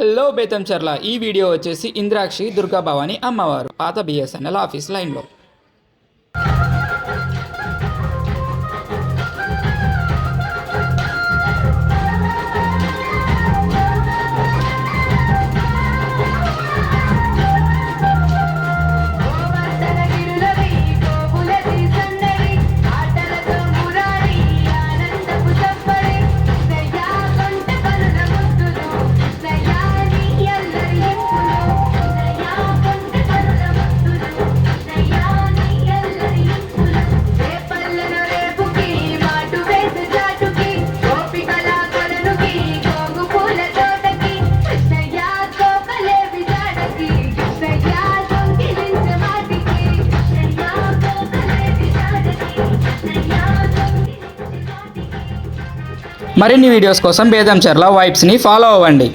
Hello Betamcherla ఈ video వచ్చేసి ఇంద్రాక్షి దుర్గాభవాని అమ్మవారు పాత బిఎస్ఎన్ఎల్ ఆఫీస్ లైన్లో మరిన్ని వీడియోస్ కోసం బేదం చర్ల వైబ్స్ని ఫాలో అవ్వండి.